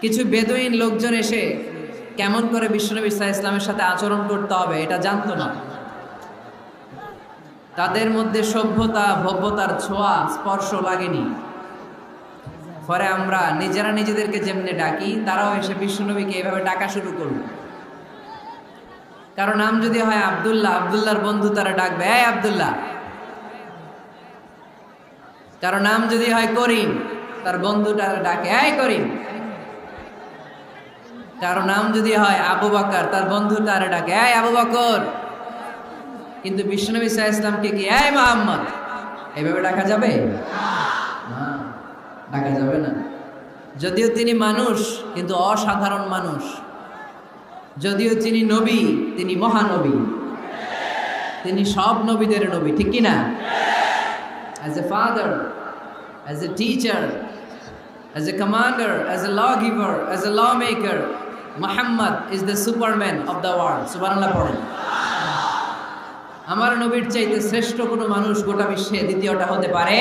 কিছু বেদুইন লোকজন এসে কেমন করে বিশ্বনবী ইসা ইসলামের সাথে আচরণ করতে হবে এটা জানতো না। তাদের মধ্যে সভ্যতা, ভব্যতার ছোঁয়া, স্পর্শ লাগেনি। পরে আমরা নিজেরা নিজেদেরকে যেমনি ডাকি, তারাও এসে বিশ্বনবীকে এভাবে ডাকা শুরু করল। কারণ নাম যদি হয় আবদুল্লাহ, আবদুল্লাহর বন্ধু তারা ডাকবে, এই আবদুল্লাহ! কারও নাম যদি হয় করিম, তার বন্ধুটা ডাকে, এই করিম! কারও নাম যদি হয় আবু বাকর, তার বন্ধু তার ডাকে, এই আবু বকর! কিন্তু বিষ্ণুনবী সাহা ইসলামকে কি, এই মোহাম্মদ! এইভাবে ডাকা যাবে? ডাকা যাবে না। যদিও তিনি মানুষ, কিন্তু অসাধারণ মানুষ। যদিও তিনি নবী, তিনি মহানবী। তিনি সব নবীদের নবী, ঠিক কি না as a father as a teacher as a commander as a law giver as a law maker Mohammad is the superman of the world সুবারাল্লাহ পড়েন। আমার নবীর চাইতে শ্রেষ্ঠ কোনো মানুষ গোটা বিশ্বে দ্বিতীয়টা হতে পারে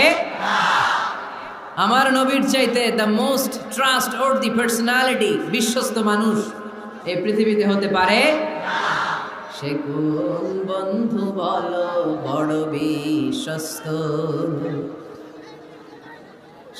আমার নবীর চাইতে the most trust or the personality বিশ্বস্ত মানুষ এই পৃথিবীতে হতে পারে সে কোন বন্ধু বলো বড় বিশ্বস্ত?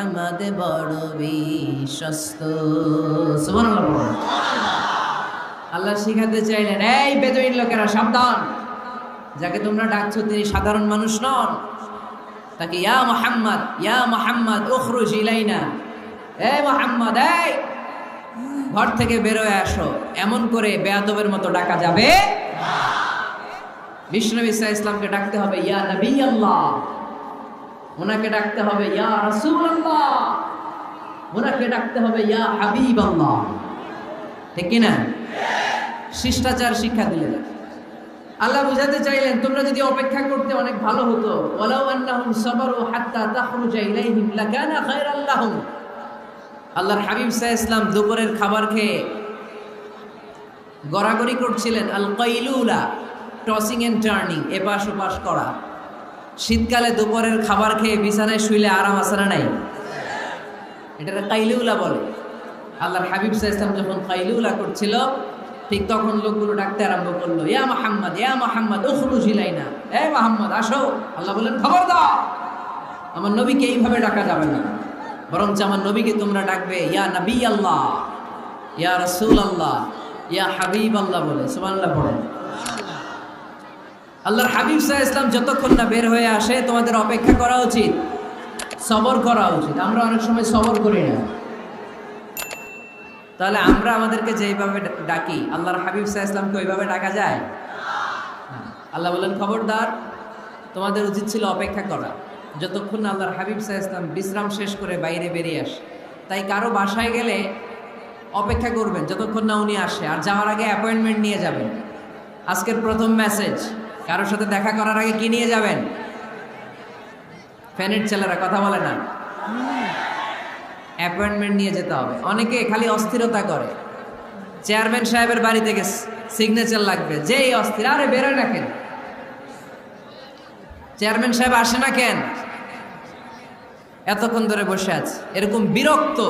আহমদ বড় বিশ্বস্ত। আল্লাহ শিখাতে চাইলেন এই বেদুইন লোকেরা, সাবধান। যাকে তোমরা ডাকছো, তিনি সাধারণ মানুষ নন। তাকে, ইয়া মোহাম্মদ ইয়া মোহাম্মদ, উখরুজ ইলাইনা। এই মোহাম্মদ, এই, ঘর থেকে বেরোয় আসো। এমন করে বেয়াদবের মতো ডাকা যাবে বিষ্ণু ইসা ইসলামকে ডাকতে হবে, ইয়া নবী আল্লাহ। ওনাকে ডাকতে হবে, ইয়া রাসূল আল্লাহ ওনাকে ডাকতে হবে, ইয়া হাবিব আল্লাহ ঠিক কিনা? শিষ্টাচার শিক্ষা দিলেন। আল্লাহ বুঝাতে চাইলেন, তোমরা যদি অপেক্ষা করতে অনেক ভালো হতো, ওয়ালাউ আন্নাহুম সাবারু হাত্তা তাখরুজা ইলাইহিম লাকানা খায়রাল লাহুম। আল্লাহর হাবিব সাল্লাল্লাহু ইসলাম দুপুরের খাবার খেয়ে গড়াগড়ি করছিলেন আল কাইলুলা টসিং এন্ড টার্নিং এপাশ ওপাশ করা। শীতকালে দুপুরের খাবার খেয়ে বিছানায় শুইলে আরাম আছে না নাই? এটা কাইলুলা বলে। আল্লাহর হাবিব ইসলাম যখন কাইলুলা করছিল, ঠিক তখন লোকগুলো ডাকতে আরম্ভ করল, ইয়া মোহাম্মদ ইয়া মোহাম্মদ, উখরুজ ইলাইনা এ মোহাম্মদ, আসো। আল্লাহ বলেন খবর দাও আমার নবীকে এইভাবে ডাকা যাবে না। বরঞ্চ আমার নবীকে তোমরা ডাকবে, ইয়া নবী আল্লাহ, ইয়া রসুল আল্লাহ, ইয়া হাবিব আল্লাহ বলে। সুবহানাল্লাহ পড়েন। আল্লাহর হাবিব সাহা ইসলাম যতক্ষণ না বের হয়ে আসে, তোমাদের অপেক্ষা করা উচিত। সবর করা উচিত। আমরা অনেক সময় সবর করি না। তাহলে আমরা আমাদেরকে যেইভাবে ডাকি, আল্লাহর হাবিব সাহা ইসলামকে ওইভাবে ডাকা যায়? আল্লাহ বলেন, খবরদার, তোমাদের উচিত ছিল অপেক্ষা করা। যতক্ষণ না আল্লাহর হাবিব সাহা ইসলাম বিশ্রাম শেষ করে বাইরে বেরিয়ে আসে। তাই কারও বাসায় গেলে অপেক্ষা করবেন, যতক্ষণ না উনি আসে। আর যাওয়ার আগে অ্যাপয়েন্টমেন্ট নিয়ে যাবেন। আজকের প্রথম মেসেজ কারোর সাথে দেখা করার আগে কি নিয়ে যাবেন? ফ্যানের ছেলেরা কথা বলে না। অ্যাপয়েন্টমেন্ট নিয়ে যেতে হবে। অনেকে খালি অস্থিরতা করে। চেয়ারম্যান সাহেবের বাড়ি থেকে সিগনেচার লাগবে। যেই অস্থির, আরে বেরোয় না কেন? চেয়ারম্যান সাহেব আসে না কেন? এতক্ষণ ধরে বসে আছে। এরকম বিরক্ত,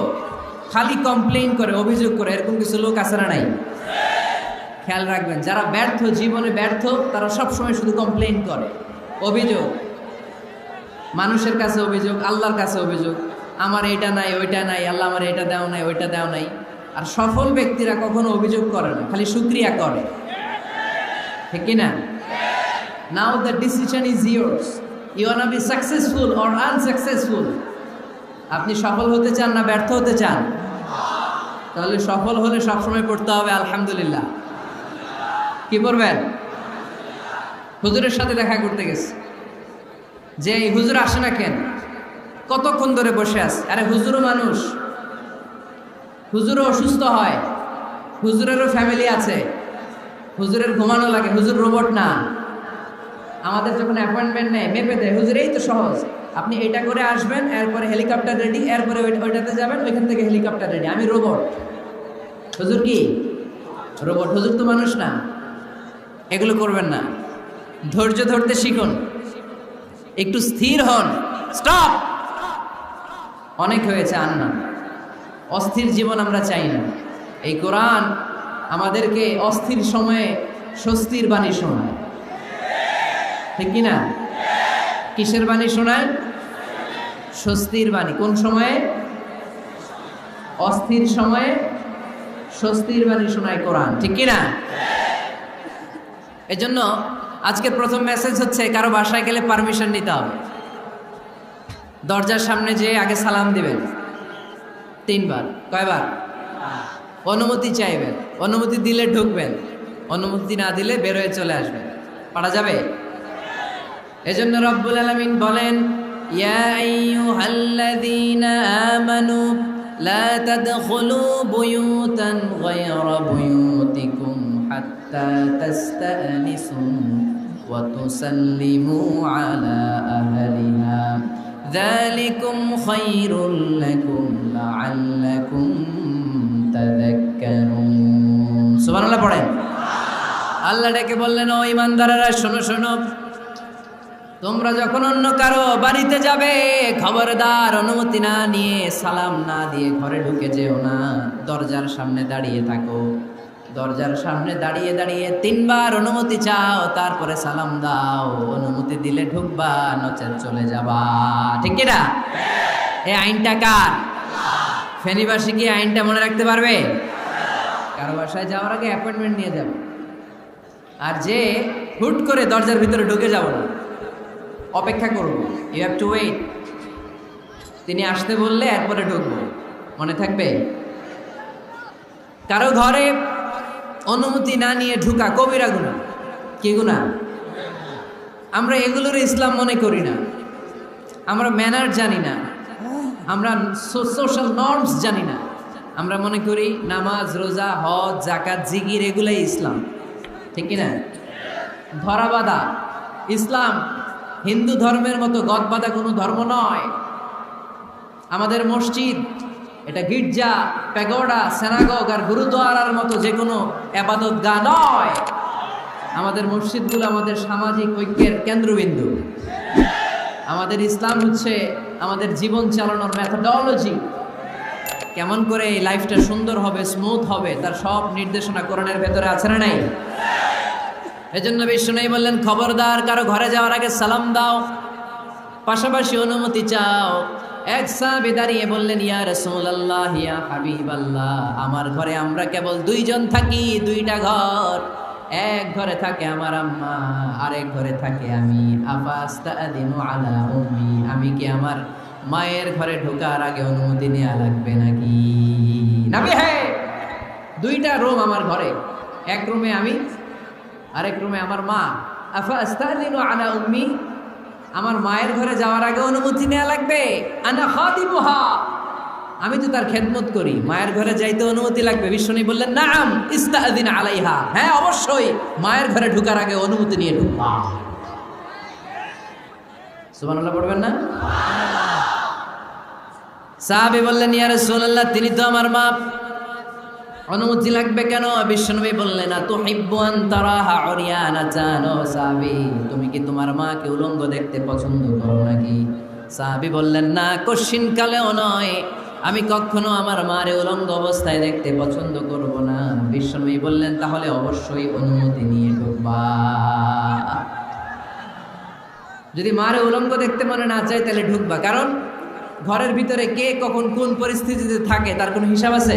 খালি কমপ্লেইন করে, অভিযোগ করে, এরকম কিছু লোক আছে না নাই? খেয়াল রাখবেন, যারা ব্যর্থ, জীবনে ব্যর্থ, তারা সবসময় শুধু কমপ্লেন করে। অভিযোগ। মানুষের কাছে অভিযোগ, আল্লাহর কাছে অভিযোগ। আমার এটা নাই, ওইটা নাই, আল্লাহ আমার এটা দেও নাই, ওইটা দেও নাই। আর সফল ব্যক্তিরা কখনো অভিযোগ করে না, খালি সুক্রিয়া করে। ঠিক কি না? Now the decision is yours you are be successful or unsuccessful আপনি সফল হতে চান না ব্যর্থ হতে চান? তাহলে সফল হলে সবসময় পড়তে হবে আলহামদুলিল্লাহ। কি পড়বেন হুজুরের সাথে দেখা করতে গেছে। যে এই হুজুর আসে না কেন? কতক্ষণ ধরে বসে আছে? আরে হুজুরও মানুষ। হুজুরও অসুস্থ হয়। হুজুরেরও ফ্যামিলি আছে। হুজুরের ঘুমানো লাগে। হুজুর রোবট না। আমাদের যখন অ্যাপয়েন্টমেন্ট নেয়, মেপে দেয়, হুজুর, এই তো সহজ। আপনি এটা করে আসবেন, এরপরে হেলিকপ্টার রেডি এরপরে ওইটাতে যাবেন, ওইখান থেকে হেলিকপ্টার রেডি আমি রোবট হুজুর কি? রোবট হুজুর তো মানুষ না। এগুলো করবেন না। ধৈর্য ধরতে শিখুন। একটু স্থির হন। স্টপ! অনেক হয়েছে আর না অস্থির জীবন আমরা চাই না। এই কোরআন আমাদেরকে অস্থির সময়ে স্বস্তির বাণী শোনায়। ঠিক না কিসের বাণী শোনায়? স্বস্তির বাণী। কোন সময়ে? অস্থির সময়ে স্বস্তির বাণী শোনায় কোরআন। ঠিক কি না এজন্য আজকের প্রথম মেসেজ হচ্ছে, কারও বাসায় গেলে পারমিশন নিতে হবে। দরজার সামনে যে আগে সালাম দিবেন। তিনবার। কয়বার? অনুমতি চাইবেন। অনুমতি দিলে ঢুকবেন। অনুমতি না দিলে বেরোয় চলে আসবেন। পারা যাবে? এজন্য রব্বুল আলামিন বলেন, ইয়া আইয়ুহাল্লাযীনা আমানু লা তাদখুলু বুয়ুতান গায়রা বুয়ুতিকুম হাত্তা তাস্তানিসু ওয়া তুসাল্লিমু আলা আহলিহা ذلكم خير لكم لعلكم تذكرون সুবহানাল্লাহ পড়েন আল্লাহ ডেকে বললেন ও ইমানদারেরা শোনো শোনো তোমরা যখন অন্য কারও বাড়িতে যাবে, খবরদার অনুমতি না নিয়ে সালাম না দিয়ে ঘরে ঢুকে যেও না। দরজার সামনে দাঁড়িয়ে থাকো। দরজার সামনে দাঁড়িয়ে দাঁড়িয়ে তিনবার অনুমতি চাও, তারপরে সালাম দাও। অনুমতি দিলে ঢুকবা, নচেত চলে যাবা। ঠিক কি না? এই আইনটা কার? ফেনীবাসী কি আইনটা মনে রাখতে পারবে? কারও বাসায় যাওয়ার আগে অ্যাপয়েন্টমেন্ট নিয়ে যাবে। আর যে হুট করে দরজার ভিতরে ঢুকে যাব না। অপেক্ষা করব। ইউ হ্যাভ টু ওয়েট তিনি আসতে বললে এরপরে ঢুকবো। মনে থাকবে? কারও ঘরে অনুমতি না নিয়ে ঢুকা কবিরা গুণা কি গুণা? আমরা এগুলোর ইসলাম মনে করি না। আমরা ম্যানার জানি না। আমরা সোশ্যাল নর্মস জানি না। আমরা মনে করি নামাজ, রোজা, হজ জাকাত জিগির এগুলাই ইসলাম। ঠিক না ধরা বাঁধা ইসলাম হিন্দু ধর্মের মতো গদ বাঁধা কোনো ধর্ম নয়। আমাদের মসজিদ, এটা গির্জা, প্যাগোডা, সেনাগগ আর গুরুদুয়ারার মতো যে কোনো আবাদত গা নয়। আমাদের মসজিদগুলো আমাদের সামাজিক ঐক্যের কেন্দ্রবিন্দু। আমাদের ইসলাম হচ্ছে আমাদের জীবন চালানোর ম্যাথোডলজি কেমন করে এই লাইফটা সুন্দর হবে স্মুথ হবে, তার সব নির্দেশনা কোরআনের ভেতরে আছে না নাই? এজন্য বিষ্ণু বললেন, খবরদার, কারও ঘরে যাওয়ার আগে সালাম দাও। পাশাপাশি অনুমতি চাও। এক সাহাবী দাঁড়িয়ে বললেন, ইয়া রাসূলুল্লাহ, ইয়া হাবিবাল্লাহ, আমার ঘরে আমরা কেবল দুইজন থাকি, দুইটা ঘর। এক ঘরে থাকে আমার আম্মা, আরেক ঘরে থাকে আমি। আফাস্তাদিনু আলা উম্মি, আমি কি আমার মায়ের ঘরে ঢোকার আগে অনুমতি নেওয়া লাগবে নাকি? নাবি হ্যাঁ দুইটা রুম আমার ঘরে। এক রুমে আমি আরেক রুমে আমার মা। আফা আস্তাদিনু আলা উম্মি। আমার মায়ের ঘরে যাওয়ার আগে অনুমতি নেওয়া লাগবে। আনা খাদিমুহা। আমি তো তার খেদমত করি। মায়ের ঘরে যাইতে অনুমতি লাগবে। বিশ্বনী বললেন না নাম ইস্তাদিন আলাইহা। হ্যাঁ অবশ্যই। মায়ের ঘরে ঢুকার আগে অনুমতি নিয়ে ঢুকবা সুবহানাল্লাহ পড়বেন না? সাহাবী বললেন, ইয়া রাসূলুল্লাহ, তিনি তো আমার মা। অনুমতি লাগবে কেন? বিশ্বনবী বললেন না তো হিব্বান তারাহা অরিয়ানা জানো সাহাবি, তুমি কি তোমার মাকে উলঙ্গ দেখতে পছন্দ করো নাকি? সাহাবি বললেন, না কশিন কালেও নয়। আমি কখনো আমার মারে উলঙ্গ অবস্থায় দেখতে পছন্দ করব না। বিশ্বনবী বললেন, তাহলে অবশ্যই অনুমতি নিয়ে ঢুকবা। যদি মারে উলঙ্গ দেখতে মনে না চায়, তাহলে ঢুকবা। কারণ ঘরের ভিতরে কে কখন কোন পরিস্থিতিতে থাকে, তার কোনো হিসাব আছে?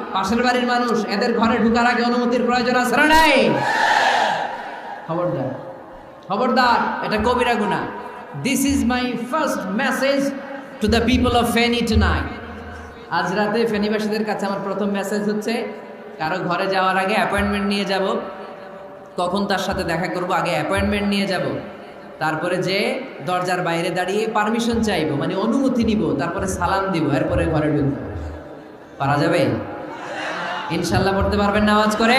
পাশের বাড়ির মানুষ, এদের ঘরে ঢুকার আগে অনুমতির প্রয়োজন আছে না নাই? খবরদার খবরদার, এটা কবিরা গুণা। This is my first message to the people of Feni to আজ রাতে ফেনীবাসীদের কাছে আমার প্রথম মেসেজ হচ্ছে, কারও ঘরে যাওয়ার আগে অ্যাপয়েন্টমেন্ট নিয়ে যাব। কখন তার সাথে দেখা করব? আগে অ্যাপয়েন্টমেন্ট নিয়ে যাব। তারপরে যে দরজার বাইরে দাঁড়িয়ে পারমিশন চাইব মানে অনুমতি নিব, তারপরে সালাম দিব, এরপরে ঘরে ঢুকবো। পারা যাবে? ইনশাল্লাহ পড়তে পারবেন নামাজ করে।